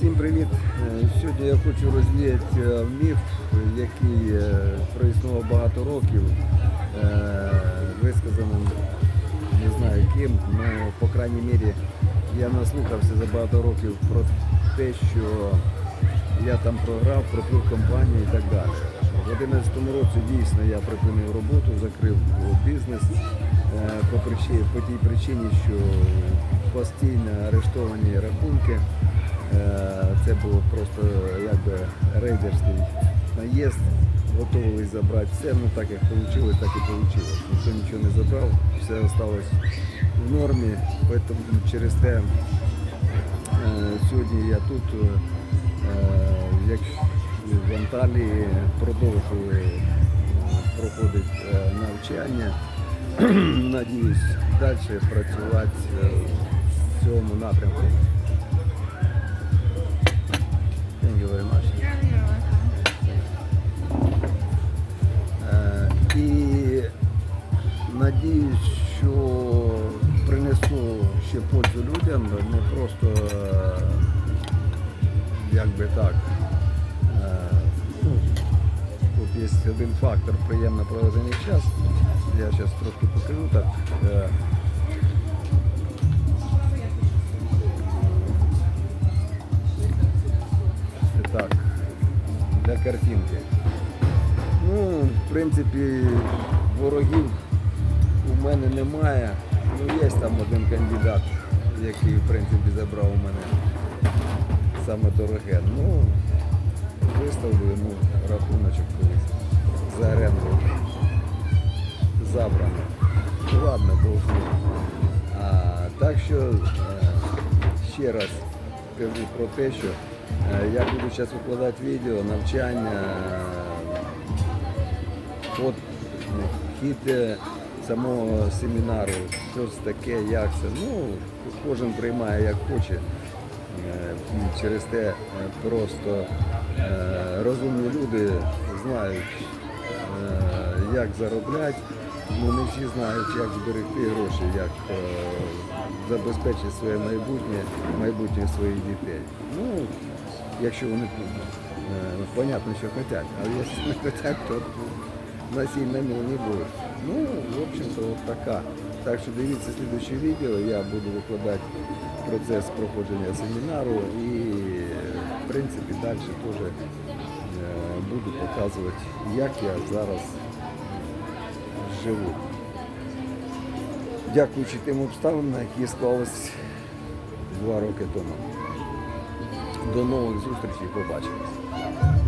Всім привіт! Е, Сьогодні я хочу розвіяти е, міф, який е, проіснував багато років, висказаним не знаю ким, але по крайній мірі я наслухався за багато років про те, що я там програв, пропив компанію і так далі. В 2011 році дійсно я припинив роботу, закрив бізнес по, причині, по тій причині, що постійно арештовані рахунки. Е, Це було просто якби рейдерський наїзд, готувались забрати все, ну так як вийшло, так і вийшло. Ніхто нічого не забрав, все залишилось в нормі, тому через те е, сьогодні я тут, е, як в Анталії, продовжую проходити навчання. Надіюсь далі працювати в цьому напрямку. Надіюсь, що принесу ще пользу людям, не просто е, як би так. е, ну, Тут є один фактор приємно проведений час. Я зараз трошки покажу так. е, Так, для картинки. Ну, в принципі, немає. Ну, є там один кандидат, який, в принципі, забрав у мене саме дороге. Ну, виставлю йому рахуночок колись за оренду. Забрано. Ну, ладно. А, так що е, ще раз кажу про те, що е, я буду зараз викладати відео, навчання, е, е, хід самого семінару, що це таке, як це. Ну, кожен приймає як хоче. Е, Через те е, просто е, розумні люди знають, як заробляти, ну не всі знають, як зберегти гроші, як забезпечити своє майбутнє, майбутнє своїх дітей. Ну, якщо вони понятно, що хочуть, але якщо не хочуть, то насильно не буде. Ну, в общем-то, от така. Так що дивіться слідуюче відео, я буду викладати процес проходження семінару і, в принципі, далі теж е, буду показувати, як я зараз живу. Дякуючи тим обставинам, які склались два роки тому. До нових зустрічей, побачимось.